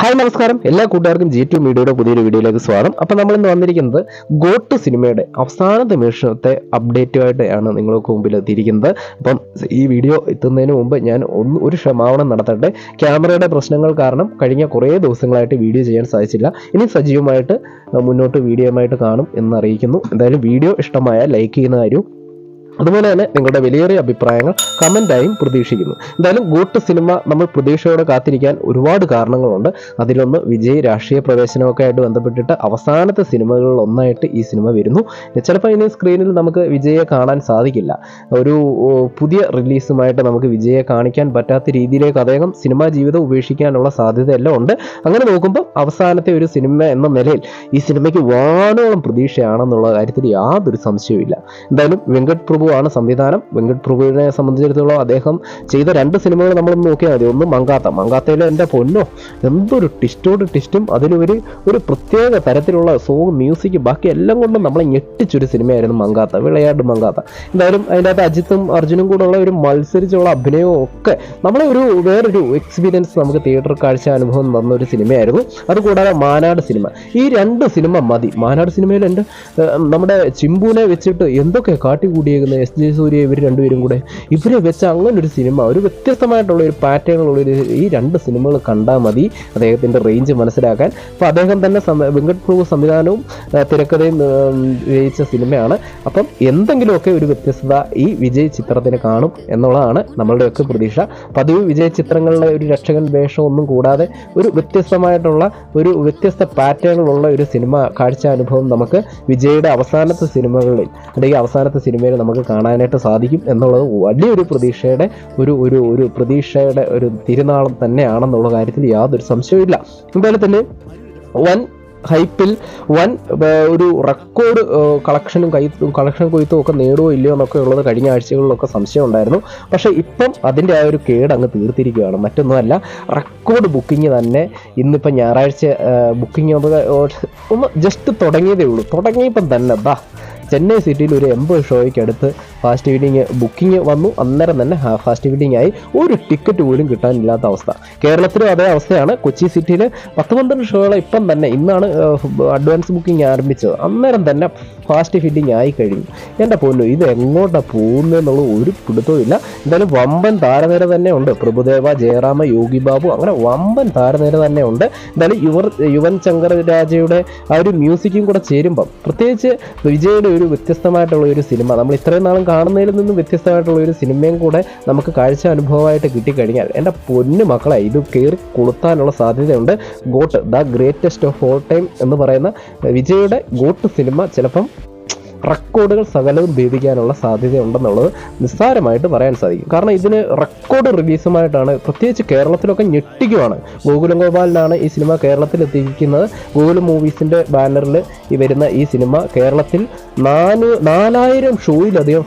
Hi നമസ്കാരം. എല്ലാ കൂട്ടുകാർക്കും ജി ടു മീഡിയയുടെ പുതിയൊരു വീഡിയോയിലേക്ക് സ്വാഗതം. അപ്പം നമ്മൾ ഇന്ന് വന്നിരിക്കുന്നത് ഗോട്ട് സിനിമയുടെ അവസാന നിമിഷത്തെ അപ്ഡേറ്റുമായിട്ടാണ് നിങ്ങൾക്ക് മുമ്പിൽ എത്തിയിരിക്കുന്നത്. അപ്പം ഈ വീഡിയോ എത്തുന്നതിന് മുമ്പ് ഞാൻ ഒന്ന് ഒരു ക്ഷമാപണം നടത്തട്ടെ. ക്യാമറയുടെ പ്രശ്നങ്ങൾ കാരണം കഴിഞ്ഞ കുറേ ദിവസങ്ങളായിട്ട് വീഡിയോ ചെയ്യാൻ സാധിച്ചില്ല. ഇനി സജീവമായിട്ട് മുന്നോട്ട് വീഡിയോയുമായിട്ട് കാണും എന്നറിയിക്കുന്നു. എന്തായാലും വീഡിയോ ഇഷ്ടമായ ലൈക്ക് ചെയ്യുന്ന കാര്യവും അതുപോലെ തന്നെ നിങ്ങളുടെ വിലയേറിയ അഭിപ്രായങ്ങൾ കമന്റായും പ്രതീക്ഷിക്കുന്നു. എന്തായാലും ഗൂട്ട് സിനിമ നമ്മൾ പ്രതീക്ഷയോടെ കാത്തിരിക്കാൻ ഒരുപാട് കാരണങ്ങളുണ്ട്. അതിലൊന്ന് വിജയ് രാഷ്ട്രീയ പ്രവേശനമൊക്കെ ആയിട്ട് ബന്ധപ്പെട്ടിട്ട് അവസാനത്തെ സിനിമകളിൽ ഒന്നായിട്ട് ഈ സിനിമ വരുന്നു. ചിലപ്പോൾ ഇനി സ്ക്രീനിൽ നമുക്ക് വിജയെ കാണാൻ സാധിക്കില്ല. ഒരു പുതിയ റിലീസുമായിട്ട് നമുക്ക് വിജയെ കാണിക്കാൻ പറ്റാത്ത രീതിയിലേക്ക് അദ്ദേഹം സിനിമാ ജീവിതം ഉപേക്ഷിക്കാനുള്ള സാധ്യതയെല്ലാം ഉണ്ട്. അങ്ങനെ നോക്കുമ്പോൾ അവസാനത്തെ ഒരു സിനിമ എന്ന നിലയിൽ ഈ സിനിമയ്ക്ക് വാനോളം പ്രതീക്ഷയാണെന്നുള്ള കാര്യത്തിൽ യാതൊരു സംശയവുമില്ല. എന്തായാലും വെങ്കട് പ്രഭു ആണ് സംവിധാനം. വെങ്കട് പ്രഭുവിനെ സംബന്ധിച്ചിടത്തോളം അദ്ദേഹം ചെയ്ത രണ്ട് സിനിമകൾ നമ്മൾ നോക്കിയാൽ മതി. ഒന്ന് മങ്കാത്ത. മങ്കാത്തയിലെ എന്റെ പൊന്നോ എന്തൊരു ട്വിസ്റ്റോട് ടിസ്റ്റും അതിലൊരു ഒരു പ്രത്യേക തരത്തിലുള്ള സോങ് മ്യൂസിക് ബാക്കി എല്ലാം കൊണ്ടും നമ്മളെ ഞെട്ടിച്ചൊരു സിനിമയായിരുന്നു മങ്കാത്ത. വിളയാട് മങ്കാത്ത. എന്തായാലും അതിന്റെ അകത്ത് അജിത്തും അർജുനും കൂടെ ഉള്ള ഒരു മത്സരിച്ചുള്ള അഭിനയവും ഒക്കെ നമ്മളെ ഒരു വേറൊരു എക്സ്പീരിയൻസ് നമുക്ക് തിയേറ്റർ കാഴ്ച അനുഭവം തന്ന ഒരു സിനിമയായിരുന്നു. അതുകൂടാതെ മാനാട് സിനിമ. ഈ രണ്ട് സിനിമ മതി. മാനാട് സിനിമയിൽ എന്റെ നമ്മുടെ ചിമ്പുവിനെ വെച്ചിട്ട് എന്തൊക്കെ കാട്ടിക്കൂടിയേക്കുന്നത് എസ് ജെ സൂര്യ ഇവർ രണ്ടുപേരും കൂടെ. ഇവരെ വെച്ച് അങ്ങനെ ഒരു സിനിമ ഒരു വ്യത്യസ്തമായിട്ടുള്ള ഒരു പാറ്റേണുള്ള ഒരു ഈ രണ്ട് സിനിമകൾ കണ്ടാൽ മതി അദ്ദേഹത്തിന്റെ റേഞ്ച് മനസ്സിലാക്കാൻ. അപ്പോൾ അദ്ദേഹം തന്നെ വെങ്കട് പ്രഭു സംവിധാനവും തിരക്കഥയും വിജയിച്ച സിനിമയാണ്. അപ്പം എന്തെങ്കിലുമൊക്കെ ഒരു വ്യത്യസ്തത ഈ വിജയ് ചിത്രത്തിന് കാണും എന്നുള്ളതാണ് നമ്മളുടെയൊക്കെ പ്രതീക്ഷ. പതിവ് വിജയ് ചിത്രങ്ങളിലെ ഒരു രക്ഷകൻ വേഷം ഒന്നും കൂടാതെ ഒരു വ്യത്യസ്തമായിട്ടുള്ള ഒരു വ്യത്യസ്ത പാറ്റേണിലുള്ള ഒരു സിനിമ കാഴ്ച അനുഭവം നമുക്ക് വിജയുടെ അവസാനത്തെ സിനിമകളിൽ അല്ലെങ്കിൽ അവസാനത്തെ സിനിമയിൽ നമുക്ക് കാണാനായിട്ട് സാധിക്കും എന്നുള്ളത് വലിയൊരു പ്രതീക്ഷയുടെ ഒരു ഒരു ഒരു പ്രതീക്ഷയുടെ ഒരു തിരുനാളം തന്നെയാണെന്നുള്ള കാര്യത്തിൽ യാതൊരു സംശയവുമില്ല. എന്തായാലും തന്നെ വൻ ഹൈപ്പിൽ വൻ ഒരു റെക്കോർഡ് കളക്ഷനും കൈ കളക്ഷൻ കൊയ്ത്തും ഒക്കെ നേടുമോ ഇല്ലയോ എന്നൊക്കെ ഉള്ളത് കഴിഞ്ഞ ആഴ്ചകളിലൊക്കെ സംശയം ഉണ്ടായിരുന്നു. പക്ഷേ ഇപ്പം അതിന്റെ ആ ഒരു കേട് അങ്ങ് തീർത്തിരിക്കുകയാണ്. മറ്റൊന്നുമല്ല റെക്കോർഡ് ബുക്കിംഗ് തന്നെ ഇന്നിപ്പം ഞായറാഴ്ച ബുക്കിംഗ് ഒന്ന് ജസ്റ്റ് തുടങ്ങിയതേ ഉള്ളൂ. തുടങ്ങിയപ്പം തന്നെ ദാ ചെന്നൈ സിറ്റിയിൽ ഒരു എൺപത് ഷോയ്ക്ക് അടുത്ത് ഫാസ്റ്റ് ഫീഡിങ് ബുക്കിംഗ് വന്നു. അന്നേരം തന്നെ ഫാസ്റ്റ് ഫീഡിങ് ആയി ഒരു ടിക്കറ്റ് പോലും കിട്ടാനില്ലാത്ത അവസ്ഥ. കേരളത്തിലും അതേ അവസ്ഥയാണ്. കൊച്ചി സിറ്റിയിൽ പത്ത് പന്ത്രണ്ട് ഷോകൾ ഇപ്പം തന്നെ ഇന്നാണ് അഡ്വാൻസ് ബുക്കിംഗ് ആരംഭിച്ചത്. അന്നേരം തന്നെ ഫാസ്റ്റ് ഫിറ്റിംഗ് ആയി കഴിഞ്ഞു. എന്റെ പൊന്നു ഇത് എങ്ങോട്ടാണ് പോകുന്നതെന്നുള്ള ഒരു പിടുത്തവും ഇല്ല. എന്തായാലും വമ്പൻ താരനിര തന്നെ ഉണ്ട്. പ്രഭുദേവ ജയറാമ യോഗി ബാബു അങ്ങനെ വമ്പൻ താരനിര തന്നെ ഉണ്ട്. എന്തായാലും യുവർ യുവൻ ശങ്കർ രാജയുടെ ആ ഒരു മ്യൂസിക്കും കൂടെ ചേരുമ്പം പ്രത്യേകിച്ച് വിജയുടെ ഒരു വ്യത്യസ്തമായിട്ടുള്ള ഒരു സിനിമ നമ്മൾ ഇത്രയും നാളും കാണുന്നതിൽ നിന്നും വ്യത്യസ്തമായിട്ടുള്ള ഒരു സിനിമയും കൂടെ നമുക്ക് കാഴ്ച അനുഭവമായിട്ട് കിട്ടിക്കഴിഞ്ഞാൽ എന്റെ പൊന്നു മക്കളെ ഇത് കയറി കൊളുത്താനുള്ള സാധ്യതയുണ്ട്. GOAT the greatest of all time എന്ന് പറയുന്ന വിജയുടെ ഗോട്ട് സിനിമ ചിലപ്പം റെക്കോർഡുകൾ സകലവും ഭേദിക്കാനുള്ള സാധ്യതയുണ്ടെന്നുള്ളത് നിസ്സാരമായിട്ട് പറയാൻ സാധിക്കും. കാരണം ഇതിന് റെക്കോർഡ് റിലീസുമായിട്ടാണ് പ്രത്യേകിച്ച് കേരളത്തിലൊക്കെ ഞെട്ടിക്കുവാണ്. ഗോകുലം ഗോപാലിനാണ് ഈ സിനിമ കേരളത്തിൽ എത്തിക്കുന്നത് ഗോകുലം മൂവീസിന്റെ ബാനറിൽ ഈ വരുന്ന ഈ സിനിമ കേരളത്തിൽ നാല് നാലായിരം ഷോയിലധികം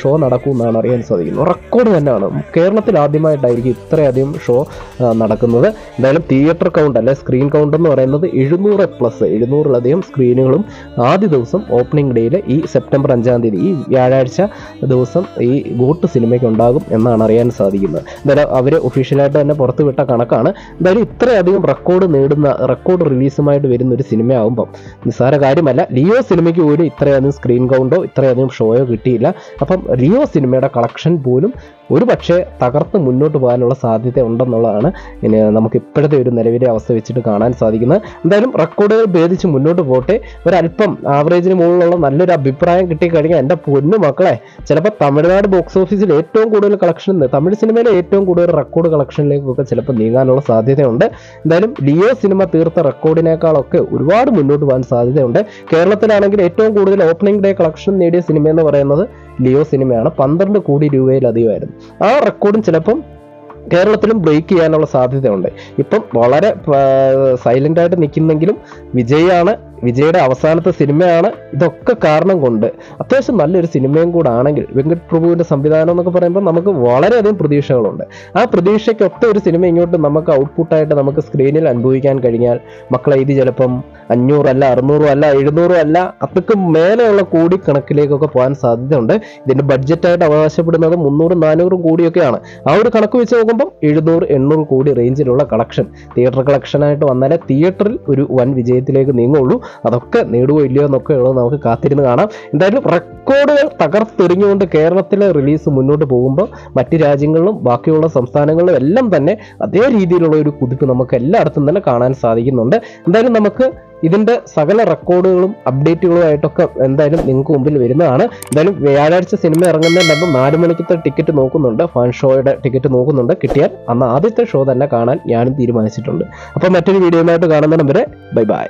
ഷോ നടക്കും എന്നാണ് അറിയാൻ സാധിക്കുന്നത്. റെക്കോർഡ് തന്നെയാണ്. കേരളത്തിൽ ആദ്യമായിട്ടായിരിക്കും ഇത്രയധികം ഷോ നടക്കുന്നത്. എന്തായാലും തിയേറ്റർ കൗണ്ട് അല്ലെ സ്ക്രീൻ കൗണ്ട് എന്ന് പറയുന്നത് എഴുന്നൂറ് പ്ലസ് എഴുന്നൂറിലധികം സ്ക്രീനുകളും ആദ്യ ദിവസം ഓപ്പണിംഗ് ഡേയിൽ ഈ സെപ്റ്റംബർ അഞ്ചാം തീയതി ഈ വ്യാഴാഴ്ച ദിവസം ഈ ഗോട്ട് സിനിമയ്ക്ക് ഉണ്ടാകും എന്നാണ് അറിയാൻ സാധിക്കുന്നത്. എന്തായാലും അവർ ഒഫീഷ്യലായിട്ട് തന്നെ പുറത്തുവിട്ട കണക്കാണ്. എന്തായാലും ഇത്രയധികം റെക്കോർഡ് നേടുന്ന റെക്കോർഡ് റിലീസുമായിട്ട് വരുന്ന ഒരു സിനിമയാകുമ്പം നിസ്സാര കാര്യമല്ല. ലിയോ സിനിമയ്ക്ക് പോലും ഇത്രയധികം സ്ക്രീൻ കൗണ്ടോ ഇത്രയധികം ഷോയോ കിട്ടിയില്ല. അപ്പം ലിയോ സിനിമയുടെ കളക്ഷൻ പോലും ഒരു പക്ഷേ തകർത്ത് മുന്നോട്ട് പോകാനുള്ള സാധ്യത ഉണ്ടെന്നുള്ളതാണ് ഇനി നമുക്ക് ഇപ്പോഴത്തെ ഒരു നിലവിലെ അവസ്ഥ വെച്ചിട്ട് കാണാൻ സാധിക്കുന്നത്. എന്തായാലും റെക്കോർഡുകൾ ഭേദിച്ച് മുന്നോട്ട് പോട്ടെ ഒരല്പം ആവറേജിന് മുകളിലുള്ള നല്ലൊരു അഭിപ്രായം കിട്ടിക്കഴിഞ്ഞാൽ എന്റെ പൊന്നു മക്കളെ ചിലപ്പോൾ തമിഴ്നാട് ബോക്സ് ഓഫീസിൽ ഏറ്റവും കൂടുതൽ കളക്ഷൻ തമിഴ് സിനിമയിലെ ഏറ്റവും കൂടുതൽ റെക്കോർഡ് കളക്ഷനിലേക്കൊക്കെ ചിലപ്പോൾ നീങ്ങാനുള്ള സാധ്യതയുണ്ട്. എന്തായാലും ലിയോ സിനിമ തീർത്ത റെക്കോർഡിനേക്കാളൊക്കെ ഒരുപാട് മുന്നോട്ട് പോകാൻ സാധ്യതയുണ്ട്. കേരളത്തിലാണെങ്കിൽ ഏറ്റവും കൂടുതൽ ഓപ്പണിംഗ് ഡേ കളക്ഷൻ നേടിയ സിനിമ എന്ന് പറയുന്നത് ലിയോ സിനിമയാണ് പന്ത്രണ്ട് കോടി രൂപയിലധികമായിരുന്നു. ആ റെക്കോർഡും ചിലപ്പം കേരളത്തിലും ബ്രേക്ക് ചെയ്യാനുള്ള സാധ്യതയുണ്ട്. ഇപ്പം വളരെ സൈലന്റ് ആയിട്ട് നിൽക്കുന്നെങ്കിലും വിജയാണ് വിജയുടെ അവസാനത്തെ സിനിമയാണ് ഇതൊക്കെ കാരണം കൊണ്ട്. അത്യാവശ്യം നല്ലൊരു സിനിമയും കൂടെ ആണെങ്കിൽ വെങ്കട് പ്രഭുവിന്റെ സംവിധാനം എന്നൊക്കെ പറയുമ്പോൾ നമുക്ക് വളരെയധികം പ്രതീക്ഷകളുണ്ട്. ആ പ്രതീക്ഷയ്ക്കൊത്ത ഒരു സിനിമ ഇങ്ങോട്ട് നമുക്ക് ഔട്ട്പുട്ടായിട്ട് നമുക്ക് സ്ക്രീനിൽ അനുഭവിക്കാൻ കഴിഞ്ഞാൽ മക്കളെ ഇത് ചിലപ്പം അഞ്ഞൂറല്ല അറുന്നൂറും അല്ല എഴുന്നൂറും അല്ല അത്രക്കും മേലെയുള്ള കോടിക്കണക്കിലേക്കൊക്കെ പോകാൻ സാധ്യതയുണ്ട്. ഇതിന്റെ ബഡ്ജറ്റായിട്ട് അവകാശപ്പെടുന്നത് മുന്നൂറും നാനൂറും കോടിയൊക്കെയാണ്. ആ ഒരു കണക്ക് വെച്ച് നോക്കുമ്പോൾ എഴുന്നൂറ് എണ്ണൂറ് കോടി റേഞ്ചിലുള്ള കളക്ഷൻ തിയേറ്റർ കളക്ഷനായിട്ട് വന്നാലേ തിയേറ്ററിൽ ഒരു വൻ വിജയത്തിലേക്ക് നീങ്ങുള്ളൂ. അതൊക്കെ നേടുവോ ഇല്ലയോ എന്നൊക്കെ ഉള്ളത് നമുക്ക് കാത്തിരുന്ന് കാണാം. എന്തായാലും റെക്കോർഡുകൾ തകർത്തെറിഞ്ഞുകൊണ്ട് കേരളത്തിലെ റിലീസ് മുന്നോട്ട് പോകുമ്പോൾ മറ്റ് രാജ്യങ്ങളിലും ബാക്കിയുള്ള സംസ്ഥാനങ്ങളിലും എല്ലാം തന്നെ അതേ രീതിയിലുള്ള ഒരു കുതിപ്പ് നമുക്ക് എല്ലായിടത്തും തന്നെ കാണാൻ സാധിക്കുന്നുണ്ട്. എന്തായാലും നമുക്ക് ഇതിന്റെ സകല റെക്കോർഡുകളും അപ്ഡേറ്റുകളും ആയിട്ടൊക്കെ എന്തായാലും നിങ്ങൾക്ക് മുമ്പിൽ വരുന്നതാണ്. എന്തായാലും വ്യാഴാഴ്ച സിനിമ ഇറങ്ങുന്നതിന്റെ നാല് മണിക്കത്തെ ടിക്കറ്റ് നോക്കുന്നുണ്ട്. ഫാൻ ഷോയുടെ ടിക്കറ്റ് നോക്കുന്നുണ്ട്. കിട്ടിയാൽ അന്ന് ആദ്യത്തെ ഷോ തന്നെ കാണാൻ ഞാനും തീരുമാനിച്ചിട്ടുണ്ട്. അപ്പോൾ മറ്റൊരു വീഡിയോയുമായിട്ട് കാണുന്നിടം വരെ ബൈ ബൈ